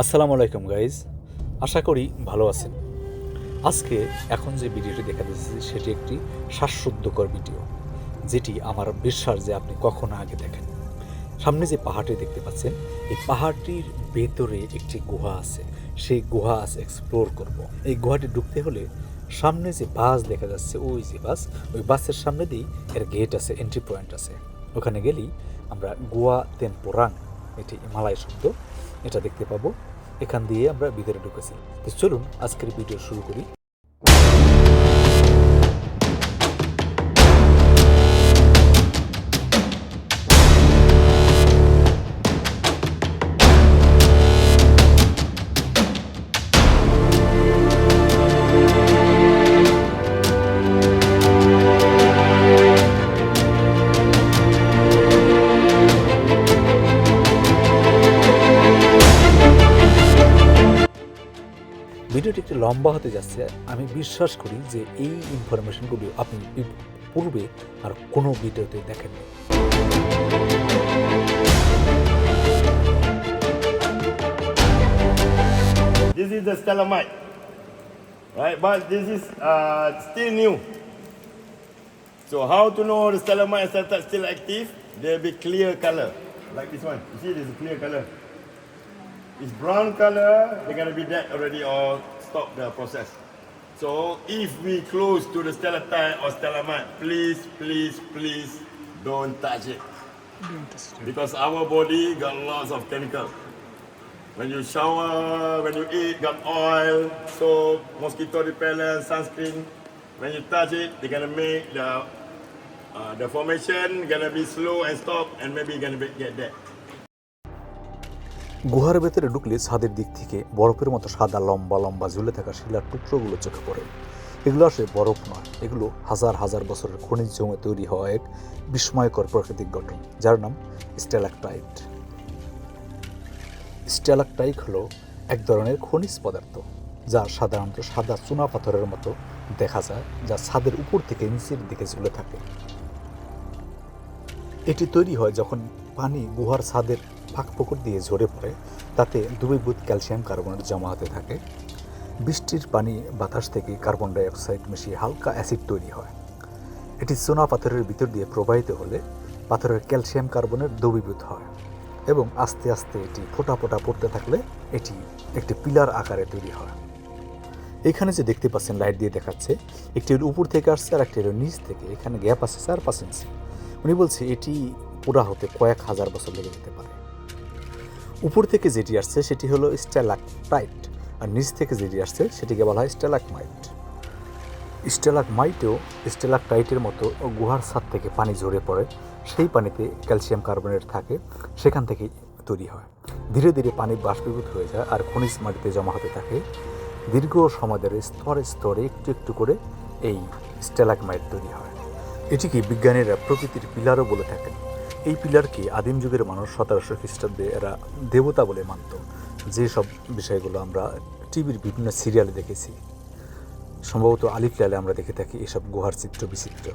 আসসালামু আলাইকুম গাইজ আশা করি ভালো আছেন। আজকে এখন যে ভিডিওটি দেখা দিচ্ছি সেটি একটি শ্বাসরুদ্ধকর ভিডিও, যেটি আমার বিশ্বাস যে আপনি কখনো আগে দেখেন। সামনে যে পাহাড়টি দেখতে পাচ্ছেন, এই পাহাড়টির ভেতরে একটি গুহা আছে। সেই গুহা আছে এক্সপ্লোর করব। এই গুহাটি ঢুকতে হলে সামনে যে বাস দেখা যাচ্ছে, ওই যে বাস, ওই বাসের সামনে দিয়েই এর গেট আছে এন্ট্রি পয়েন্ট আছে। ওখানে গেলেই আমরা গোয়া তেনপোরাং এটি মালয় শব্দ এটা দেখতে পাবো। এখান দিয়ে আমরা ভিতরে ঢুকেছি। তো চলুন আজকের ভিডিও শুরু করি। লম্বা হতে যাচ্ছে আমি বিশ্বাস করি যে এই ইনফরমেশনগুলো আপনি পূর্বে আর কোনো ভিডিওতে দেখেননি This is the stalagmite, right? But this is uh, still new. So how to know the and stalactite still active? They'll be clear color, like this one. You see, there's a clear color. It's brown color. They're gonna be dead already or stop the process. So if we close to the stalactite or stalagmite, please, please, please don't touch it. Because our body got lots of chemical. When you shower, when you eat, got oil, soap, mosquito repellent, sunscreen. When you touch it, they're gonna make the uh, the formation gonna be slow and stop, and maybe gonna be, get dead. গুহার ভেতরে ঢুকলে ছাদের দিক থেকে বরফের মতো সাদা, লম্বা লম্বা ঝুলে থাকা শিলার টুকরোগুলো চোখে পড়ে। এগুলো আসলে বরফ নয়, এগুলো হাজার হাজার বছরের খনিজ জমে তৈরি হওয়া এক বিস্ময়কর প্রাকৃতিক গঠন, যার নাম স্ট্যালাকটাইট স্ট্যালাকটাইট হলো এক ধরনের খনিজ পদার্থ, যা সাধারণত সাদা চুনা পাথরের মতো দেখা যায়, যা ছাদের উপর থেকে নিচের দিকে ঝুলে থাকে। এটি তৈরি হয় যখন পানি গুহার ছাদের ফাঁক পুকুর দিয়ে ঝরে পড়ে, তাতে দ্রবীভূত ক্যালসিয়াম কার্বনেট জমা হতে থাকে। বৃষ্টির পানি বাতাস থেকে কার্বন ডাই অক্সাইড মিশিয়ে হালকা অ্যাসিড তৈরি হয়। এটি সোনা পাথরের ভিতর দিয়ে প্রবাহিত হলে পাথরের ক্যালসিয়াম কার্বনের দ্রবীভূত হয় এবং আস্তে আস্তে এটি ফোটা ফোটা পড়তে থাকলে এটি একটি পিলার আকারে তৈরি হয়। এখানে যে দেখতে পাচ্ছেন, লাইট দিয়ে দেখাচ্ছে, একটি এর উপর থেকে আসছে আর একটি নিচ থেকে। এখানে গ্যাপ আছে পাঁচ ইঞ্চি। উনি বলছে, এটি পুরা হতে কয়েক হাজার বছর লেগে যেতে পারে। উপর থেকে যেটি আসছে সেটি হলো স্ট্যালাকটাইট আর নিচ থেকে যেটি আসছে সেটিকে বলা হয় স্ট্যালাকমাইট। স্ট্যালাকমাইটেও স্ট্যালাকটাইটের মতো গুহার ছাদ থেকে পানি ঝরে পড়ে, সেই পানিতে ক্যালসিয়াম কার্বনেট থাকে, সেখান থেকেই তৈরি হয়। ধীরে ধীরে পানি বাষ্পীভূত হয়ে যায় আর খনিজ মাটিতে জমা হতে থাকে। দীর্ঘ সময় ধরে স্তরে স্তরে একটু একটু করে এই স্ট্যালাকমাইট তৈরি হয়। এটিকে বিজ্ঞানীরা প্রকৃতির পিলারও বলে থাকেন। এই পিলারকে আদিম যুগের মানুষ সতেরোশো খ্রিস্টাব্দে এরা দেবতা বলে মানত যেসব বিষয়গুলো আমরা টিভির বিভিন্ন সিরিয়ালে দেখেছি সম্ভবত আলিফ লালে আমরা দেখে থাকি এসব গুহার চিত্র বিচিত্র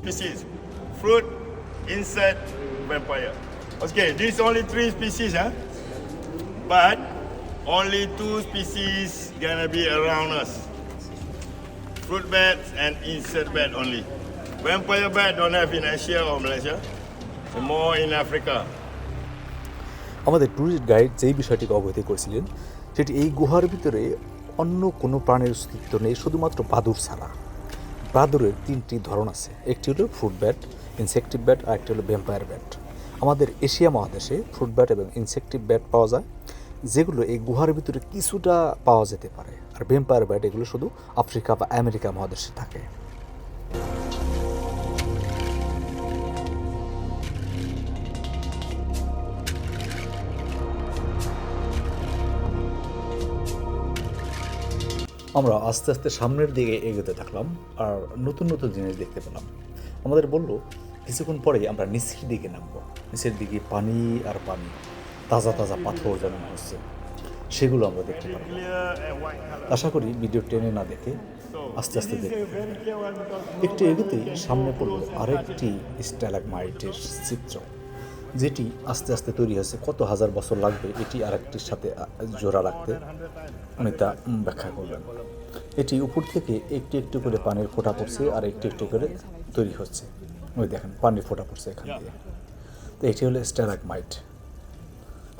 Species: fruit, insect, vampire. Okay, these only three species, huh? But only two species gonna be around us. Fruit bats and insect bat only. Vampire bat don't have in Asia or Malaysia. They're more in Africa. আমাদের tourist guide যেই বিষয়টিকে অবহিত করেছিলেন, সেটি এই গুহার ভিতরে অন্য কোনো প্রাণের অস্তিত্ব নেই, শুধুমাত্র বাদুর ছাড়া বাদুরের তিনটি ধরন আছে একটি হলো ফ্রুট ব্যাট ইনসেকটিভ ব্যাট আর একটি হলো ভ্যাম্পায়ার ব্যাট আমাদের এশিয়া মহাদেশে ফ্রুট ব্যাট এবং ইনসেকটিভ ব্যাট পাওয়া যায় যেগুলো এই গুহার ভিতরে কিছুটা পাওয়া যেতে পারে। আর ভ্যাম্পায়ার ব্যাট এগুলো শুধু আফ্রিকা বা আমেরিকা মহাদেশে থাকে। আমরা আস্তে আস্তে সামনের দিকে এগোতে থাকলাম আর নতুন নতুন জিনিস দেখতে পেলাম। আমাদের বলল, কিছুক্ষণ পরেই আমরা নিচের দিকে নামবো। নিচের দিকে পানি আর পানি। তাজা তাজা পাথর যেন হচ্ছে সেগুলো আমরা দেখতে পারব. আশা করি ভিডিও টেনে না দেখে আস্তে আস্তে because একটু এগোতেই সামনে পড়ল আরেকটি স্ট্যালাগমাইটের চিত্র যেটি আস্তে আস্তে তৈরি হয়েছে। কত হাজার বছর লাগবে এটি আরেকটির সাথে জোড়া রাখতে? উনি তা ব্যাখ্যা করলেন এটি উপর থেকে একটু একটু করে পানির ফোঁটা পড়ছে আর একটু একটু করে তৈরি হচ্ছে। ওই দেখেন পানির ফোঁটা পড়ছে এখান দিয়ে। তো এটি হলো স্ট্যালাগমাইট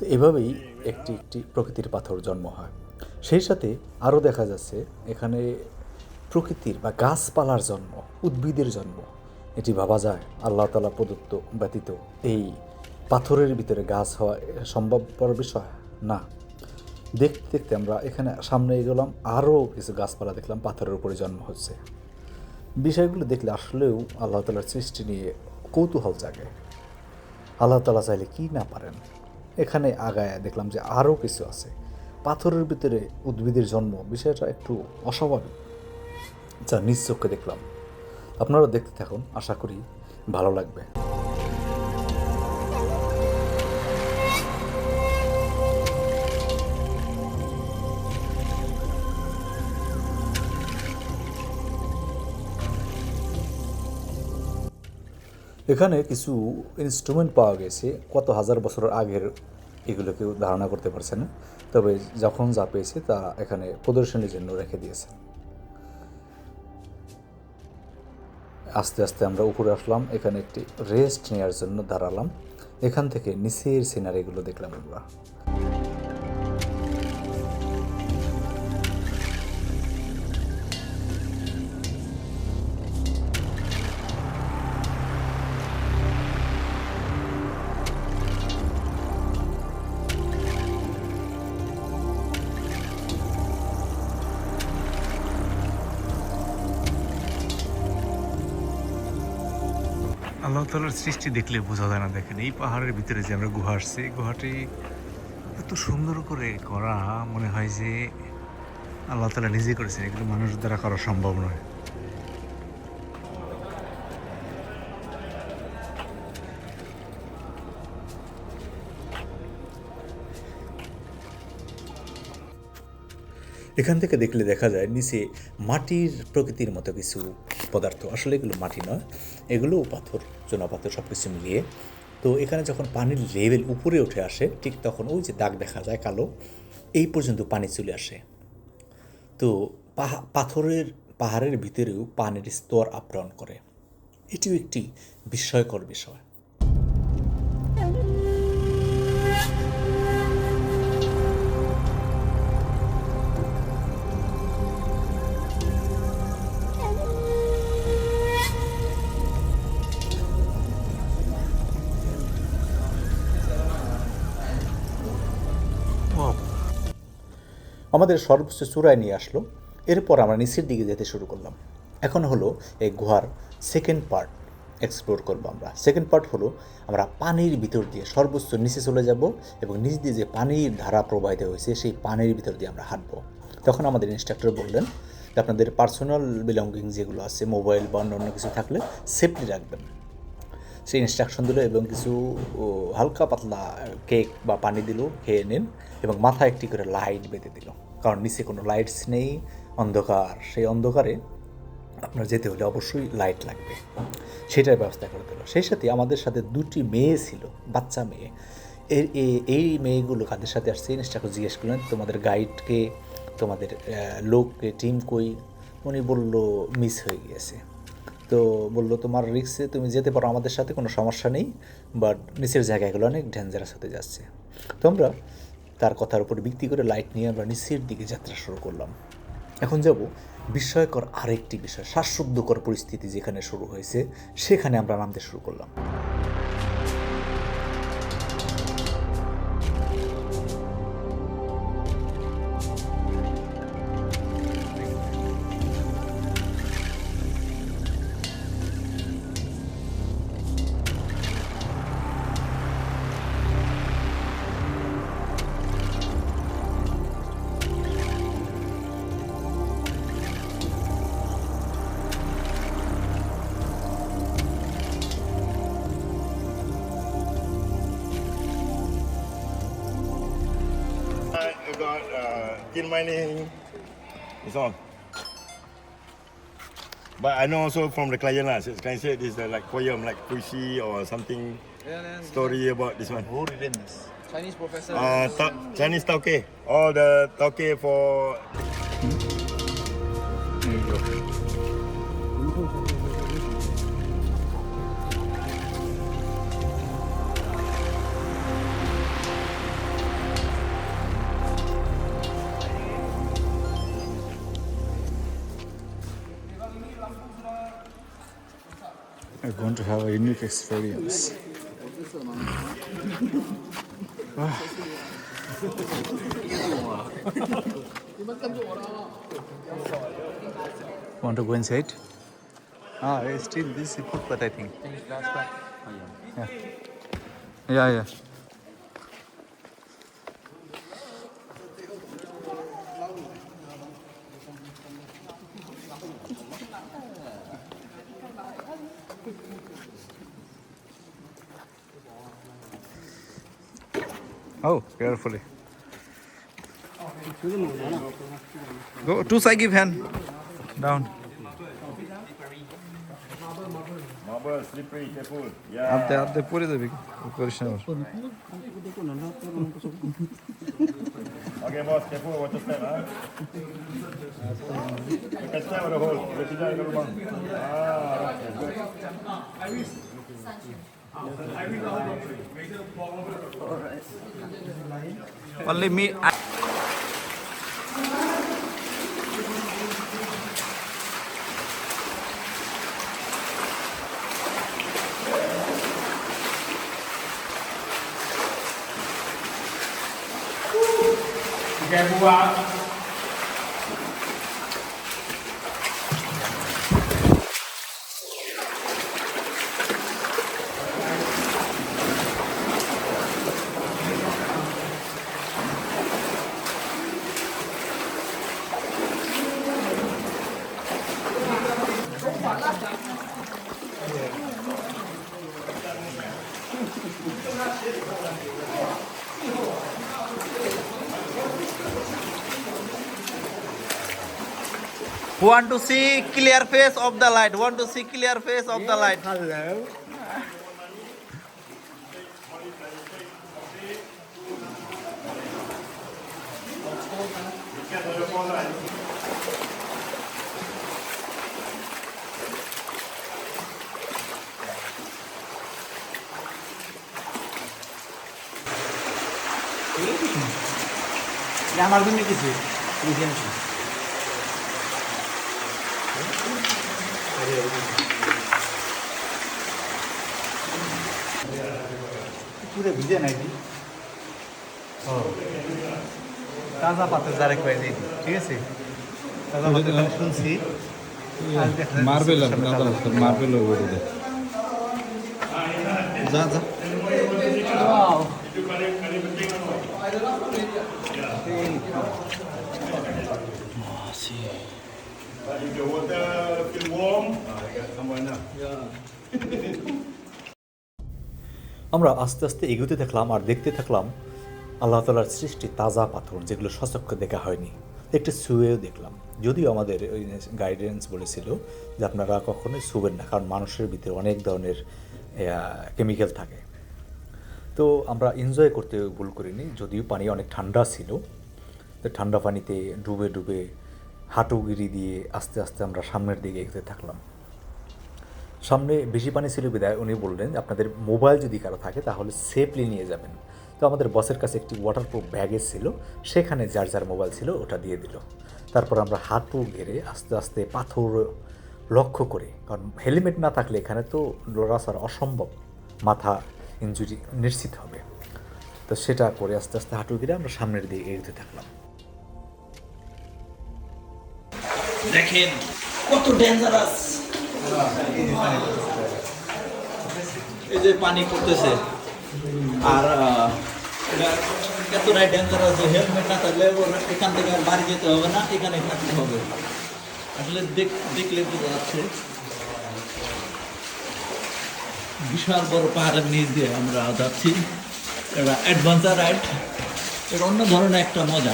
তো এভাবেই একটি একটি প্রকৃতির পাথর জন্ম হয়। সেই সাথে আরও দেখা যাচ্ছে, এখানে প্রকৃতির বা গাছপালার জন্ম, উদ্ভিদের জন্ম। এটি ভাবা যায়, আল্লাহ তালা প্রদত্ত ব্যতীত এই পাথরের ভিতরে গাছ হওয়া সম্ভবপর বিষয় না। দেখতে দেখতে আমরা এখানে সামনে এগোলাম, আরও কিছু গাছপালা দেখলাম, পাথরের উপরে জন্ম হচ্ছে। বিষয়গুলো দেখলে আসলেও আল্লাহ তালার সৃষ্টি নিয়ে কৌতূহল জাগে। আল্লাহ তালা চাইলে কি না পারেন? এখানে আগায় দেখলাম যে আরও কিছু আছে। পাথরের ভিতরে উদ্ভিদের জন্ম, বিষয়টা একটু অস্বাভাবিক। যা নিজ চোখে দেখলাম। আপনারা দেখতে থাকুন, আশা করি ভালো লাগবে। এখানে কিছু ইনস্ট্রুমেন্ট পাওয়া গেছে, কত হাজার বছর আগের এগুলো কেউ ধারণা করতে পারছে না তবে যখন যা পেয়েছে তা এখানে প্রদর্শনীর জন্য রেখে দিয়েছে। আস্তে আস্তে আমরা উপরে আসলাম, এখানে একটি রেস্ট নেওয়ার জন্য দাঁড়ালাম। এখান থেকে নিচের সিনারিগুলো দেখলাম আমরা। আল্লাহ সৃষ্টি দেখলে বোঝা যায় না, দেখেন এই পাহাড়ের ভিতরে যে আমরা গুহা আসছি গুহাটি এত সুন্দর করে করা, মনে হয় যে আল্লাহ তালা নিজে করেছেন, এগুলো মানুষ দ্বারা করা সম্ভব নয়। এখান থেকে দেখলে দেখা যায়, নিচে মাটির প্রকৃতির মতো কিছু পদার্থ। আসলে এগুলো মাটি নয়, এগুলো পাথর চুনাপাথর সব কিছু মিলিয়ে। তো এখানে যখন পানির লেভেল উপরে উঠে আসে, ঠিক তখন ওই যে দাগ দেখা যায় কালো, এই পর্যন্ত পানি চলে আসে। তো পাথরের, পাহাড়ের ভিতরেও পানির স্তর আপ্রাণ করে। এটিও একটি বিস্ময়কর বিষয়। আমাদের সর্বোচ্চ চূড়ায় নিয়ে আসলো। এরপর আমরা নিচের দিকে যেতে শুরু করলাম। এখন হলো এই গুহার সেকেন্ড পার্ট এক্সপ্লোর করব আমরা। সেকেন্ড পার্ট হলো আমরা পানির ভিতর দিয়ে সর্বোচ্চ নিচে চলে যাব এবং নিচ দিয়ে যে পানির ধারা প্রবাহিত হয়েছে, সেই পানির ভিতর দিয়ে আমরা হাঁটবো। তখন আমাদের ইনস্ট্রাক্টর বললেন যে আপনাদের পার্সোনাল বিলঙ্গিং যেগুলো আছে মোবাইল বা অন্য অন্য কিছু থাকলে সেফলি রাখবেন। সেই ইনস্ট্রাকশন দিল এবং কিছু হালকা পাতলা কেক বা পানি দিল, খেয়ে নিন এবং মাথায় একটি করে লাইট বেঁধে দিল। কারণ নিচে কোনো লাইটস নেই, অন্ধকার। সেই অন্ধকারে আপনার যেতে হলে অবশ্যই লাইট লাগবে। সেটার ব্যবস্থা করে দিল। সেই সাথে আমাদের সাথে দুটি মেয়ে ছিল, বাচ্চা মেয়ে। এর এই মেয়েগুলো কাদের সাথে আসছে ইনস্ট্রাক্টর জিজ্ঞেস করলেন, তোমাদের গাইডকে তোমাদের লোককে টিম কই? উনি বলল মিস হয়ে গিয়েছে। তো বলল, তোমার রিক্সে তুমি যেতে পারো, আমাদের সাথে কোনো সমস্যা নেই বাট নিচের জায়গাগুলো অনেক ডেঞ্জারাস হতে যাচ্ছে। তো আমরা তার কথার উপর ভিত্তি করে লাইট নিয়ে আমরা নিচের দিকে যাত্রা শুরু করলাম। এখন যাব বিস্ময়কর আরেকটি বিষয়, শ্বাসরুদ্ধকর পরিস্থিতি যেখানে শুরু হয়েছে, সেখানে আমরা নামতে শুরু করলাম। Tin mining. It's on. But I know also from the client lah. So can I say this is like poem, like puisi or something story about this one. Who written this? Chinese professor. Uh, ta- Chinese tauke. All the tauke for are going to have a unique experience. Want to go inside? Ah, it's still this is footpath, I think. Yeah. Yeah, yeah. Oh, carefully. Go two side give hand. Down. Slippery, careful. Yeah. Okay, boss, careful, watch your step, huh? The hole. Ah, Only me. I- Want to see clear face of the light. Want to see clear face of the light. Hello. আমার জন্য কিছু লিখে আনছি পুরো ভিজে নাই ও তাজা পাতা যারা করে দিই ঠিক আছে তাজা পাতা আমি শুনছি মার্বেল মার্বেল যা যা But if the water feel warm, ah, আমরা আস্তে আস্তে এগোতে থাকলাম আর দেখতে থাকলাম আল্লাহ তালার সৃষ্টি তাজা পাথর যেগুলো সচক্ষে দেখা হয়নি। একটু শুয়েও দেখলাম। যদিও আমাদের ওই গাইডেন্স বলেছিল যে আপনারা কখনোই শুবেন না, কারণ মানুষের ভিতরে অনেক ধরনের কেমিক্যাল থাকে। তো আমরা এনজয় করতে ভুল করিনি, যদিও পানি অনেক ঠান্ডা ছিল। তো ঠান্ডা পানিতে ডুবে ডুবে হাঁটুগিরি দিয়ে আস্তে আস্তে আমরা সামনের দিকে এগোতে থাকলাম। সামনে বেশি পানি ছিল বিদায়, উনি বললেন, আপনাদের মোবাইল যদি কারও থাকে, তাহলে সেফলি নিয়ে যাবেন। তো আমাদের বসের কাছে একটি ওয়াটারপ্রুফ ব্যাগেজ ছিল, সেখানে যার যার মোবাইল ছিল ওটা দিয়ে দিল। তারপর আমরা হাঁটু ঘেরে আস্তে আস্তে পাথর লক্ষ্য করে, কারণ হেলমেট না থাকলে এখানে তো লড়াছাড়া অসম্ভব, মাথা ইঞ্জুরি নিশ্চিত হবে। তো সেটা করে আস্তে আস্তে হাঁটু ঘিরে আমরা সামনের দিকে এগোতে থাকলাম। দেখেন, কত ডেঞ্জারাস এই যে পানি পড়তেছে। আর এতটাই ডেঞ্জারাস যে হেলমেট না থাকলে এখান থেকে বাড়ি যেতে হবে না, এখানে থাকতে হবে। আসলে দেখ- দেখলে বোঝা যাচ্ছে। বিশাল বড় পাহাড়ের নিচ দিয়ে আমরা যাচ্ছি। এটা অ্যাডভেঞ্চার রাইড এটা অন্য ধরনের একটা মজা।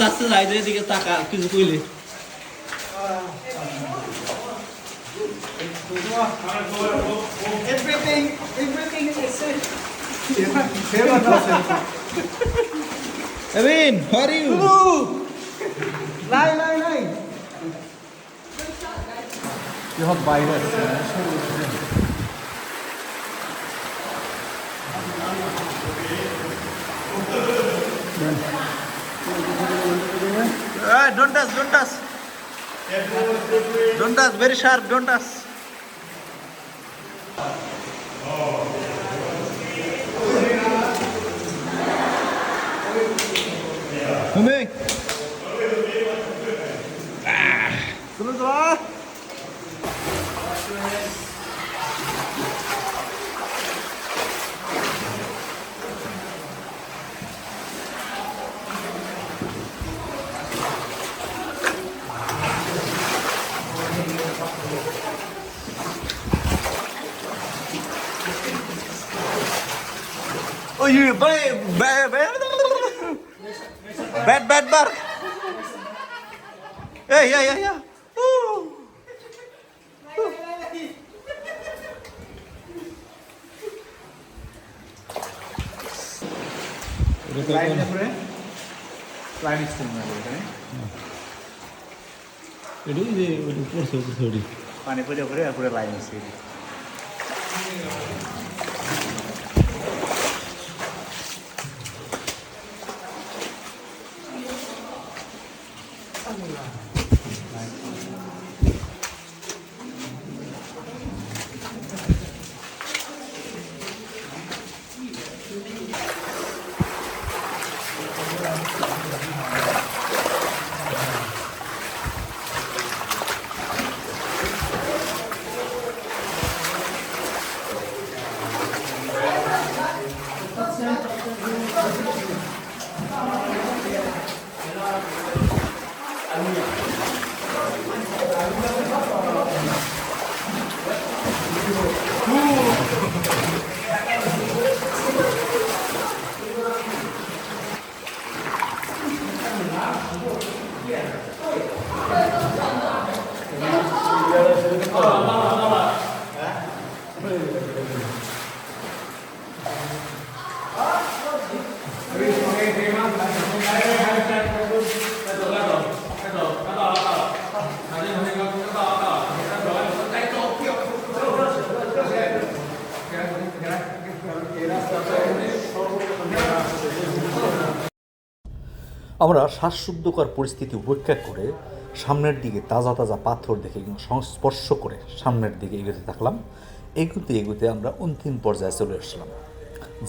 আস্তে আস্তে যাই যে এদিকে তাকা কিছু কইলে Everything, everything is safe. Save and Evan, how are you? Lie, lie, lie. ইহত বাইরে আছে Ah, don't touch, don't touch. Don't touch, very sharp, don't touch. Coming. Bad bad bar. Eh ya ya ya. Lainnya pura, lain istimewa, kan? Jadi ini udah kurang sih, kurang sih. Panipuri, pura, pura lain istimewa. আমরা শ্বাসরুদ্ধকর পরিস্থিতি উপেক্ষা করে সামনের দিকে তাজা তাজা পাথর দেখে এবং সংস্পর্শ করে সামনের দিকে এগোতে থাকলাম। এগুতে এগুতে আমরা অন্তিম পর্যায়ে চলে আসলাম।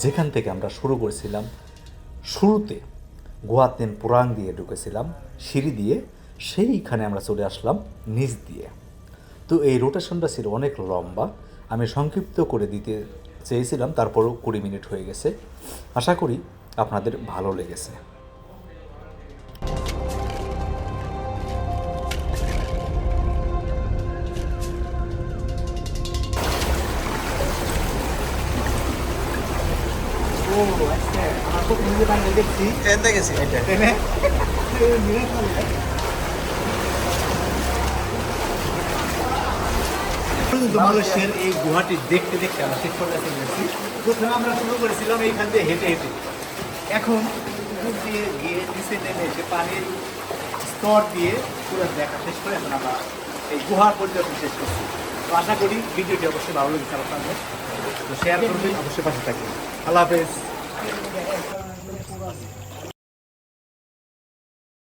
যেখান থেকে আমরা শুরু করেছিলাম, শুরুতে গোয়াতেন পুরাং দিয়ে ঢুকেছিলাম, সিঁড়ি দিয়ে, সেইখানে আমরা চলে আসলাম নিচ দিয়ে। তো এই রোটেশনটা ছিল অনেক লম্বা। আমি সংক্ষিপ্ত করে দিতে চেয়েছিলাম, তারপরও কুড়ি মিনিট হয়ে গেছে। আশা করি আপনাদের ভালো লেগেছে। মানুষের এই গুহাটি দেখতে দেখতে আমরা শেষ পর্যায়ে গেছি প্রথমে আমরা শুরু করেছিলাম এইখান দিয়ে হেঁটে হেঁটে এখন উপর দিয়ে গিয়ে নিচে নেমে এসে পানির স্তর দিয়ে পুরো দেখা শেষ করে এখন আমরা এই গুহার পর্যটন শেষ করছি তো আশা করি ভিডিওটি অবশ্যই ভালো লেগেছে আপনাদের তো শেয়ার করবেন, অবশ্যই পাশে থাকবেন। আল্লাহ হাফেজ।